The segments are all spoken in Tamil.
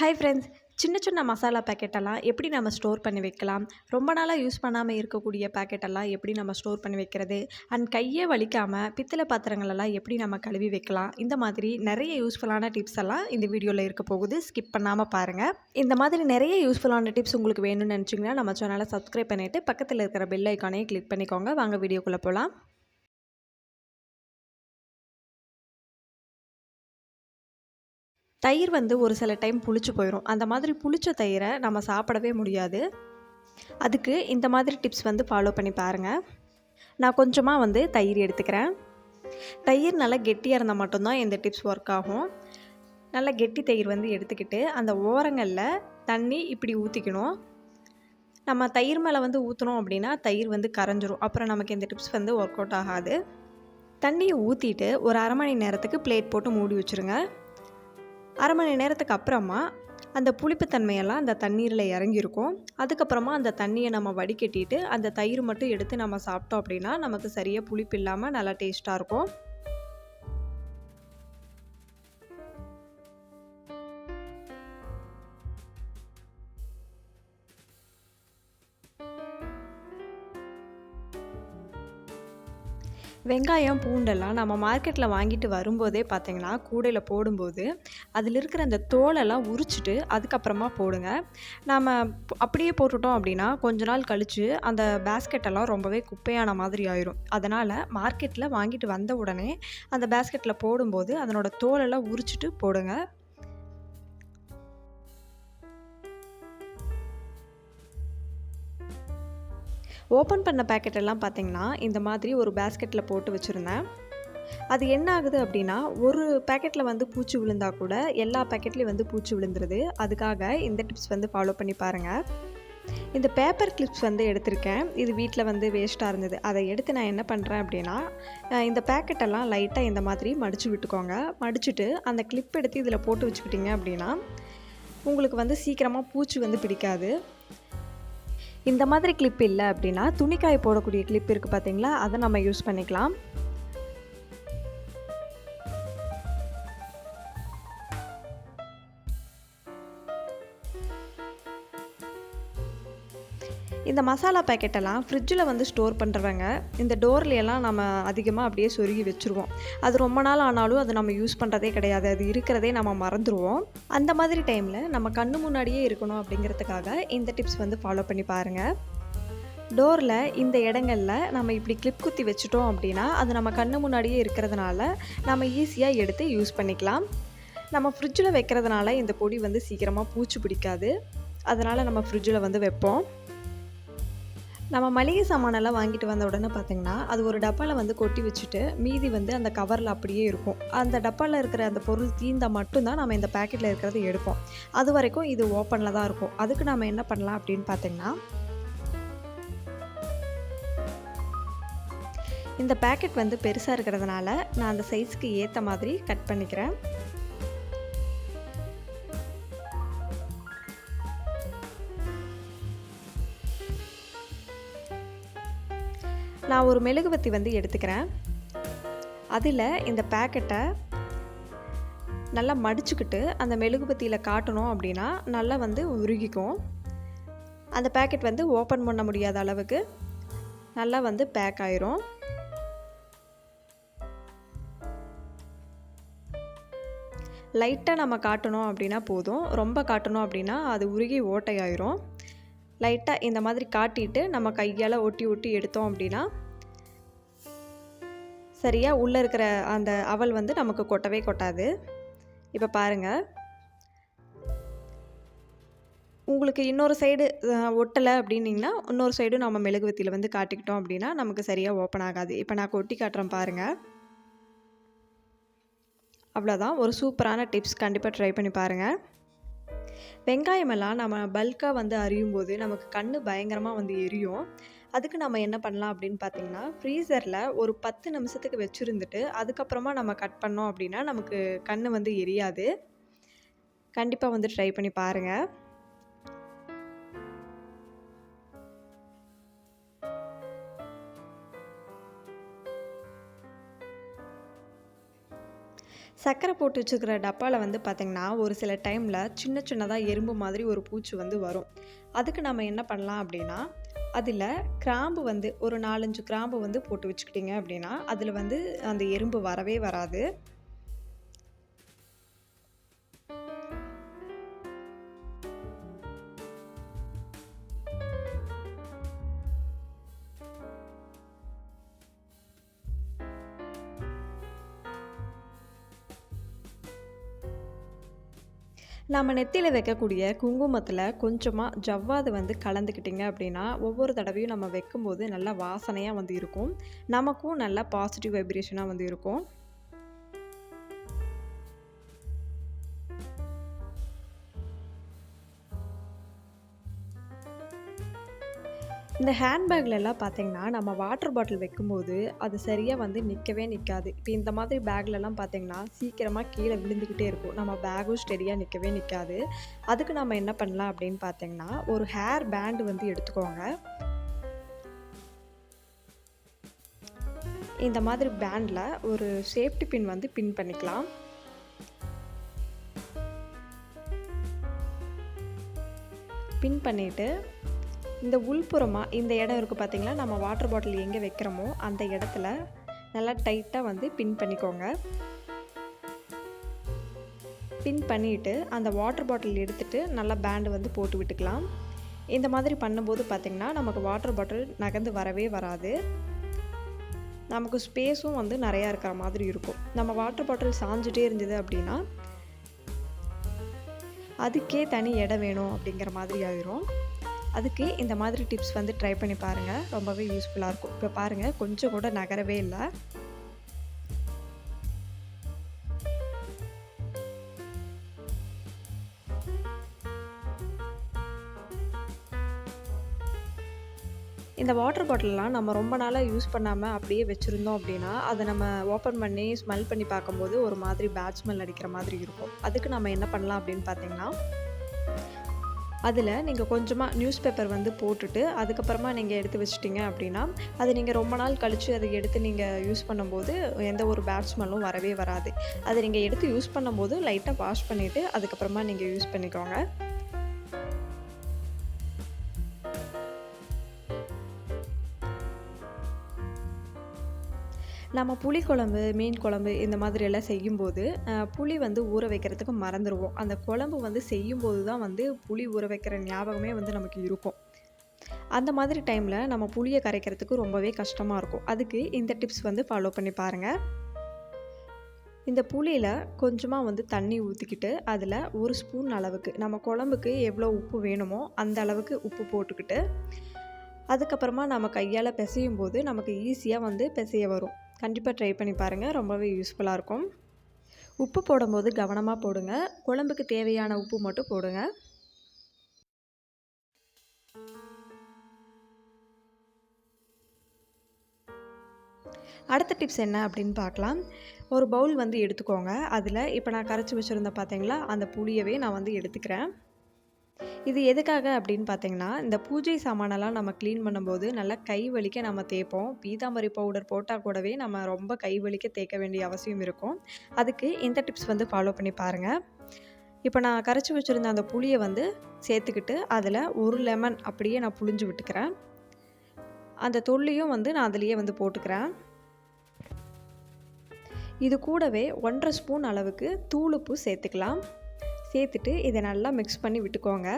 ஹாய் ஃப்ரெண்ட்ஸ் சின்ன சின்ன மசாலா பேக்கெட்டெல்லாம் எப்படி நம்ம ஸ்டோர் பண்ணி வைக்கலாம்? ரொம்ப நாளாக யூஸ் பண்ணாமல் இருக்கக்கூடிய பேக்கெட்டெல்லாம் எப்படி நம்ம ஸ்டோர் பண்ணி வைக்கிறது? அண்ட் கையே வலிக்காமல் பித்தளை பாத்திரங்களெல்லாம் எப்படி நம்ம கழுவி வைக்கலாம்? இந்த மாதிரி நிறைய யூஸ்ஃபுல்லான டிப்ஸ் எல்லாம் இந்த வீடியோவில் இருக்க போகுது. ஸ்கிப் பண்ணாமல் பாருங்கள் இந்த மாதிரி நிறைய யூஸ்ஃபுல்லான டிப்ஸ் உங்களுக்கு வேணும்னு நினச்சிங்கன்னா நம்ம சேனலை சப்ஸ்கிரைப் பண்ணிவிட்டு பக்கத்தில் இருக்கிற பெல் ஐக்கானையும் கிளிக் பண்ணிக்கோங்க. வாங்க வீடியோக்குள்ளே போகலாம் தயிர் வந்து ஒரு சில டைம் புளிச்சு போயிடும் அந்த மாதிரி புளிச்ச தயிரை நம்ம சாப்பிடவே முடியாது. அதுக்கு இந்த மாதிரி டிப்ஸ் வந்து ஃபாலோ பண்ணி பாருங்கள் நான் கொஞ்சமாக வந்து தயிர் எடுத்துக்கிறேன். தயிர் நல்லா கெட்டியாக இருந்தால் மட்டும்தான் இந்த டிப்ஸ் ஒர்க் ஆகும். நல்லா கெட்டி தயிர் வந்து எடுத்துக்கிட்டு அந்த ஓரங்களில் தண்ணி இப்படி ஊற்றிக்கணும் நம்ம தயிர் மேலே வந்து ஊற்றினோம் அப்படின்னா தயிர் வந்து கரைஞ்சிரும். அப்புறம் நமக்கு இந்த டிப்ஸ் வந்து ஒர்க் அவுட் ஆகாது. தண்ணியை ஊற்றிட்டு ஒரு அரை மணி நேரத்துக்கு பிளேட் போட்டு மூடி வச்சுருங்க. அரை மணி நேரத்துக்கு அப்புறமா அந்த புளிப்புத்தன்மையெல்லாம் அந்த தண்ணீரில் இறங்கியிருக்கும். அதுக்கப்புறமா அந்த தண்ணியை நம்ம வடிகட்டிட்டு அந்த தயிர் மட்டும் எடுத்து நம்ம சாப்பிட்டோம் அப்படின்னா நமக்கு சரியாக புளிப்பு இல்லாமல் நல்லா டேஸ்ட்டாக இருக்கும். வெங்காயம் பூண்டெல்லாம் நம்ம மார்க்கெட்டில் வாங்கிட்டு வரும்போதே பார்த்தீங்கன்னா கூடையில் போடும்போது அதில் இருக்கிற அந்த தோலெல்லாம் உரிச்சிட்டு அதுக்கப்புறமா போடுங்க. நம்ம அப்படியே போட்டுட்டோம் அப்படின்னா கொஞ்ச நாள் கழித்து அந்த பேஸ்கெட்டெல்லாம் ரொம்பவே குப்பையான மாதிரி ஆயிரும். அதனால் மார்க்கெட்டில் வாங்கிட்டு வந்த உடனே அந்த பேஸ்கெட்டில் போடும்போது அதனோட தோலெல்லாம் உரிச்சிட்டு போடுங்க. ஓப்பன் பண்ண பேக்கெட்டெல்லாம் பார்த்திங்கன்னா இந்த மாதிரி ஒரு பேஸ்கெட்டில் போட்டு வச்சுருந்தேன். அது என்ன ஆகுது அப்படின்னா ஒரு பேக்கெட்டில் வந்து பூச்சி விழுந்தா கூட எல்லா பேக்கெட்லேயும் வந்து பூச்சி விழுந்துருது. அதுக்காக இந்த டிப்ஸ் வந்து ஃபாலோ பண்ணி பாருங்கள் இந்த பேப்பர் கிளிப்ஸ் வந்து எடுத்திருக்கேன். இது வீட்டில் வந்து வேஸ்ட்டாக இருந்தது. அதை எடுத்து நான் என்ன பண்ணுறேன் அப்படின்னா இந்த பேக்கெட்டெல்லாம் லைட்டாக இந்த மாதிரி மடித்து விட்டுக்கோங்க. மடிச்சுட்டு அந்த கிளிப் எடுத்து இதில் போட்டு வச்சுக்கிட்டிங்க அப்படின்னா உங்களுக்கு வந்து சீக்கிரமாக பூச்சி வந்து பிடிக்காது. இந்த மாதிரி கிளிப் இல்லை அப்படின்னா துணிக்காய் போடக்கூடிய கிளிப் இருக்குது பார்த்தீங்களா அதை நம்ம யூஸ் பண்ணிக்கலாம். இந்த மசாலா பேக்கெட்டெல்லாம் ஃப்ரிட்ஜில் வந்து ஸ்டோர் பண்ணுறவங்க இந்த டோர்லையெல்லாம் நம்ம அதிகமாக அப்படியே சொருகி வச்சுருவோம். அது ரொம்ப நாள் ஆனாலும் அது நம்ம யூஸ் பண்ணுறதே கிடையாது. அது இருக்கிறதே நம்ம மறந்துடுவோம் அந்த மாதிரி டைமில் நம்ம கண்ணு முன்னாடியே இருக்கணும் அப்படிங்கிறதுக்காக இந்த டிப்ஸ் வந்து ஃபாலோ பண்ணி பாருங்கள் டோரில் இந்த இடங்களில் நம்ம இப்படி கிளிப் குத்தி வச்சுட்டோம் அப்படின்னா அது நம்ம கண்ணு முன்னாடியே இருக்கிறதுனால நம்ம ஈஸியாக எடுத்து யூஸ் பண்ணிக்கலாம். நம்ம ஃப்ரிட்ஜில் வைக்கிறதுனால இந்த பொடி வந்து சீக்கிரமாக பூச்சி பிடிக்காது. அதனால் நம்ம ஃப்ரிட்ஜில் வந்து வைப்போம். நம்ம மளிகை சாமானெல்லாம் வாங்கிட்டு வந்த உடனே பார்த்தீங்கன்னா அது ஒரு டப்பாவில் வந்து கொட்டி வச்சுட்டு மீதி வந்து அந்த கவரில் அப்படியே இருக்கும். அந்த டப்பாவில் இருக்கிற அந்த பொருள் தீந்தால் மட்டும்தான் நம்ம இந்த பேக்கெட்டில் இருக்கிறத எடுப்போம். அது வரைக்கும் இது ஓப்பனில் தான் இருக்கும். அதுக்கு நம்ம என்ன பண்ணலாம் அப்படின்னு பார்த்தீங்கன்னா இந்த பேக்கெட் வந்து பெருசாக இருக்கிறதுனால நான் அந்த சைஸ்க்கு ஏற்ற மாதிரி கட் பண்ணிக்கிறேன். நான் ஒரு மெழுகுவத்தி வந்து எடுத்துக்கிறேன். அதில் இந்த பேக்கெட்டை நல்லா மடிச்சுக்கிட்டு அந்த மெழுகுபத்தியில் காட்டணும் அப்படின்னா நல்லா வந்து உருகிக்கும். அந்த பேக்கெட் வந்து ஓப்பன் பண்ண முடியாத அளவுக்கு நல்லா வந்து பேக் ஆயிரும். லைட்டாக நம்ம காட்டணும் அப்படின்னா போதும். ரொம்ப காட்டணும் அப்படின்னா அது உருகி ஓட்டையாயிரும். லைட்டாக இந்த மாதிரி காட்டிட்டு நம்ம கையால் ஒட்டி ஒட்டி எடுத்தோம் அப்படின்னா சரியாக உள்ளே இருக்கிற அந்த அவல் வந்து நமக்கு கொட்டவே கொட்டாது. இப்போ பாருங்கள் உங்களுக்கு இன்னொரு சைடு ஒட்டலை அப்படின்னிங்கன்னா இன்னொரு சைடும் நம்ம மெழுகுவத்தியில் வந்து காட்டிக்கிட்டோம் அப்படின்னா நமக்கு சரியாக ஓப்பன் ஆகாது. இப்போ நான் கொட்டி காட்டுறேன் பாருங்கள் அவ்வளோதான் ஒரு சூப்பரான டிப்ஸ். கண்டிப்பாக ட்ரை பண்ணி பாருங்கள் வெங்காயமெல்லாம் நம்ம பல்காக வந்து அறியும் போது நமக்கு கண் பயங்கரமாக வந்து எரியும். அதுக்கு நம்ம என்ன பண்ணலாம் அப்படின்னு பார்த்தீங்கன்னா ஃப்ரீசரில் ஒரு பத்து நிமிஷத்துக்கு வச்சுருந்துட்டு அதுக்கப்புறமா நம்ம கட் பண்ணோம் அப்படின்னா நமக்கு கண் வந்து எரியாது. கண்டிப்பாக வந்து ட்ரை பண்ணி பாருங்கள் சர்க்கரை போட்டு வச்சுக்கிற டப்பாவில் வந்து பார்த்திங்கன்னா ஒரு சில டைமில் சின்ன சின்னதாக எறும்பு மாதிரி ஒரு பூச்சி வந்து வரும். அதுக்கு நம்ம என்ன பண்ணலாம் அப்படின்னா அதில் கிராம்பு வந்து ஒரு நாலஞ்சு கிராம்பு வந்து போட்டு வச்சுக்கிட்டிங்க அப்படின்னா அதில் வந்து அந்த எறும்பு வரவே வராது. நம்ம நெத்தியில் வைக்கக்கூடிய குங்குமத்தில் கொஞ்சமாக ஜவ்வாது வந்து கலந்துக்கிட்டிங்க அப்படின்னா ஒவ்வொரு தடவையும் நம்ம வைக்கும்போது நல்லா வாசனையாக வந்து இருக்கும். நமக்கும் நல்லா பாசிட்டிவ் வைப்ரேஷனாக வந்து இருக்கும். இந்த ஹேண்ட்பேக்லலாம் பார்த்தீங்கன்னா நம்ம வாட்டர் பாட்டில் வைக்கும்போது அது சரியாக வந்து நிற்கவே நிற்காது இப்போ இந்த மாதிரி பேக்லலாம் பார்த்தீங்கன்னா சீக்கிரமாக கீழே விழுந்துக்கிட்டே இருக்கும். நம்ம பேகும் ஸ்டெடியாக நிற்கவே நிற்காது அதுக்கு நம்ம என்ன பண்ணலாம் அப்படின்னு பார்த்தீங்கன்னா ஒரு ஹேர் பேண்டு வந்து எடுத்துக்கோங்க. இந்த மாதிரி பேண்டில் ஒரு சேஃப்டி பின் வந்து பின் பண்ணிக்கலாம். பின் பண்ணிவிட்டு இந்த உள்புறமாக இந்த இடம் இருக்குது பார்த்திங்களா நம்ம வாட்டர் பாட்டில் எங்கே வைக்கிறோமோ அந்த இடத்துல நல்லா டைட்டாக வந்து பின் பண்ணிக்கோங்க. பின் பண்ணிவிட்டு அந்த வாட்டர் பாட்டில் எடுத்துகிட்டு நல்லா பேண்டு வந்து போட்டு விட்டுக்கலாம். இந்த மாதிரி பண்ணும்போது பார்த்திங்கன்னா நமக்கு வாட்டர் பாட்டில் நகர்ந்து வரவே வராது. நமக்கு ஸ்பேஸும் வந்து நிறையா இருக்கிற மாதிரி இருக்கும். நம்ம வாட்டர் பாட்டில் சாஞ்சிட்டே இருந்தது அப்படின்னா அதுக்கே தனி இடம் வேணும் அப்படிங்கிற மாதிரி ஆயிரும். அதுக்கு இந்த மாதிரி டிப்ஸ் வந்து ட்ரை பண்ணி பாருங்கள் ரொம்பவே யூஸ்ஃபுல்லாக இருக்கும். இப்போ பாருங்கள் கொஞ்சம் கூட நகரவே இல்லை. இந்த வாட்டர் பாட்டிலெலாம் நம்ம ரொம்ப நாளாக யூஸ் பண்ணாமல் அப்படியே வச்சுருந்தோம் அப்படின்னா அதை நம்ம ஓப்பன் பண்ணி ஸ்மெல் பண்ணி பார்க்கும்போது ஒரு மாதிரி பேட் ஸ்மெல் அடிக்கிற மாதிரி இருக்கும். அதுக்கு நம்ம என்ன பண்ணலாம் அப்படின்னு பார்த்தீங்கன்னா அதில் நீங்கள் கொஞ்சமாக நியூஸ் பேப்பர் வந்து போட்டுட்டு அதுக்கப்புறமா நீங்கள் எடுத்து வச்சிட்டிங்க அப்படின்னா அது நீங்கள் ரொம்ப நாள் கழித்து அதை எடுத்து நீங்கள் யூஸ் பண்ணும்போது எந்த ஒரு பேட் ஸ்மெல்லும் வரவே வராது. அதை நீங்கள் எடுத்து யூஸ் பண்ணும்போது லைட்டாக வாஷ் பண்ணிவிட்டு அதுக்கப்புறமா நீங்கள் யூஸ் பண்ணிக்கோங்க. நம்ம புளி குழம்பு மீன் குழம்பு இந்த மாதிரி எல்லாம் செய்யும்போது புளி வந்து ஊற வைக்கிறதுக்கு மறந்துடுவோம் அந்த குழம்பு வந்து செய்யும்போது தான் வந்து புளி ஊற வைக்கிற ஞாபகமே வந்து நமக்கு இருக்கும். அந்த மாதிரி டைமில் நம்ம புளியை கரைக்கிறதுக்கு ரொம்பவே கஷ்டமாக இருக்கும். அதுக்கு இந்த டிப்ஸ் வந்து ஃபாலோ பண்ணி பாருங்கள் இந்த புளியில் கொஞ்சமாக வந்து தண்ணி ஊற்றிக்கிட்டு அதில் ஒரு ஸ்பூன் அளவுக்கு நம்ம குழம்புக்கு எவ்வளோ உப்பு வேணுமோ அந்த அளவுக்கு உப்பு போட்டுக்கிட்டு அதுக்கப்புறமா நம்ம கையால் பிசையும் போது நமக்கு ஈஸியாக வந்து பிசைய வரும். கண்டிப்பாக ட்ரை பண்ணி பாருங்கள் ரொம்பவே யூஸ்ஃபுல்லாக இருக்கும். உப்பு போடும்போது கவனமாக போடுங்க. குழம்புக்கு தேவையான உப்பு மட்டும் போடுங்க. அடுத்த டிப்ஸ் என்ன அப்படின்னு பார்க்கலாம். ஒரு பவுல் வந்து எடுத்துக்கோங்க. அதில் இப்போ நான் கரைச்சி வச்சுருந்தேன் பார்த்தீங்களா அந்த புளியவே நான் வந்து எடுத்துக்கிறேன். இது எதுக்காக அப்படின்னு பார்த்தீங்கன்னா இந்த பூஜை சாமானெல்லாம் நம்ம க்ளீன் பண்ணும்போது நல்லா கை வலிக்க நம்ம தேய்ப்போம். பீதாம்பரி பவுடர் போட்டால் கூடவே நம்ம ரொம்ப கை வலிக்க தேய்க்க வேண்டிய அவசியம் இருக்கும். அதுக்கு இந்த டிப்ஸ் வந்து ஃபாலோ பண்ணி பாருங்கள் இப்போ நான் கரைச்சி வச்சுருந்த அந்த புளியை வந்து சேர்த்துக்கிட்டு அதில் ஒரு லெமன் அப்படியே நான் புளிஞ்சு விட்டுக்கிறேன். அந்த தொல்லியும் வந்து நான் அதுலேயே வந்து போட்டுக்கிறேன். இது கூடவே ஒன்றரை ஸ்பூன் அளவுக்கு தூளுப்பு சேர்த்துக்கலாம். சேர்த்துட்டு இதை நல்லா மிக்ஸ் பண்ணி விட்டுக்கோங்க.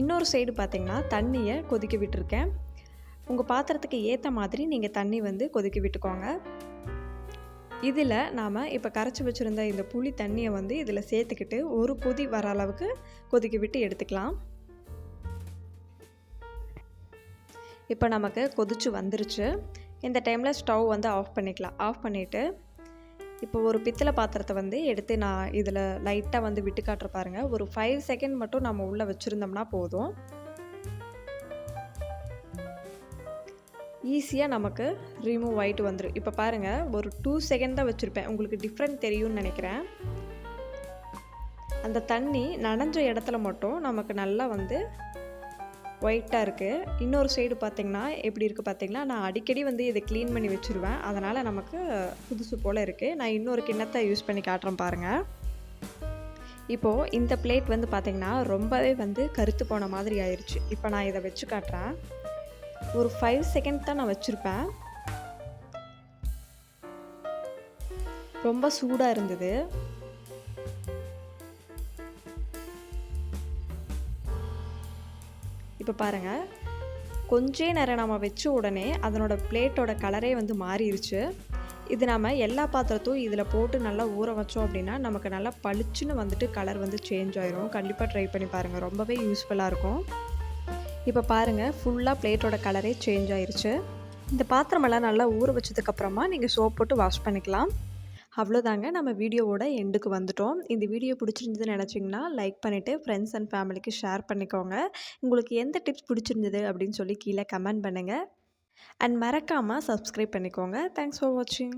இன்னொரு சைடு பார்த்திங்கன்னா தண்ணியை கொதிக்க விட்டுருக்கேன். உங்கள் பாத்திரத்துக்கு ஏற்ற மாதிரி நீங்கள் தண்ணி வந்து கொதிக்க விட்டுக்கோங்க. இதில் நாம் இப்போ கரைச்சி வச்சுருந்த இந்த புளி தண்ணியை வந்து இதில் சேர்த்துக்கிட்டு ஒரு கொதி வர அளவுக்கு கொதிக்க விட்டு எடுத்துக்கலாம். இப்போ நமக்கு கொதிச்சு வந்துருச்சு. இந்த டைமில் ஸ்டவ் வந்து ஆஃப் பண்ணிக்கலாம். ஆஃப் பண்ணிவிட்டு இப்போ ஒரு பித்தளை பாத்திரத்தை வந்து எடுத்து நான் இதில் லைட்டாக வந்து விட்டு காட்டுற பாருங்கள் ஒரு ஃபைவ் செகண்ட் மட்டும் நம்ம உள்ளே வச்சுருந்தோம்னா போதும். ஈஸியாக நமக்கு ரிமூவ் ஆகிட்டு வந்துடும் இப்போ பாருங்கள் ஒரு டூ செகண்ட் தான் வச்சுருப்பேன். உங்களுக்கு டிஃப்ரெண்ட் தெரியும்னு நினைக்கிறேன். அந்த தண்ணி நனைஞ்ச இடத்துல மட்டும் நமக்கு நல்லா வந்து ஒயிட்டாக இருக்குது இன்னொரு சைடு பார்த்திங்கன்னா எப்படி இருக்குது பார்த்திங்கன்னா நான் அடிக்கடி வந்து இதை க்ளீன் பண்ணி வச்சுருவேன். அதனால் நமக்கு புதுசு போல் இருக்குது நான் இன்னொரு கிண்ணத்தை யூஸ் பண்ணி காட்டுறேன் பாருங்கள் இப்போது இந்த பிளேட் வந்து பார்த்திங்கன்னா ரொம்பவே வந்து கருத்து போன மாதிரி ஆயிடுச்சு இப்போ நான் இதை வச்சு காட்டுறேன். ஒரு ஃபைவ் செகண்ட் தான் நான் வச்சுருப்பேன். ரொம்ப சூடாக இருந்தது. இப்போ பாருங்கள் கொஞ்சே நேரம் நம்ம வச்ச உடனே அதனோட பிளேட்டோட கலரே வந்து மாறிடுச்சு இது நம்ம எல்லா பாத்திரத்தையும் இதில் போட்டு நல்லா ஊற வச்சோம் அப்படின்னா நமக்கு நல்லா பளிச்சுன்னு வந்துட்டு கலர் வந்து சேஞ்ச் ஆயிரும். கண்டிப்பாக ட்ரை பண்ணி பாருங்கள் ரொம்பவே யூஸ்ஃபுல்லாக இருக்கும். இப்போ பாருங்கள் ஃபுல்லாக பிளேட்டோட கலரே சேஞ்ச் ஆயிடுச்சு இந்த பாத்திரமெல்லாம் நல்லா ஊற வச்சதுக்கப்புறமா நீங்கள் சோப் போட்டு வாஷ் பண்ணிக்கலாம். அவ்வளோதாங்க. நம்ம வீடியோவோட எண்டுக்கு வந்துட்டோம். இந்த வீடியோ பிடிச்சிருந்ததுன்னு நினச்சிங்கன்னா லைக் பண்ணிவிட்டு ஃப்ரெண்ட்ஸ் அண்ட் ஃபேமிலிக்கு ஷேர் பண்ணிக்கோங்க. உங்களுக்கு எந்த டிப்ஸ் பிடிச்சிருந்தது அப்படின்னு சொல்லி கீழே கமெண்ட் பண்ணுங்கள் அண்ட் மறக்காமல் சப்ஸ்கிரைப் பண்ணிக்கோங்க. தேங்க்ஸ் ஃபார் வாட்சிங்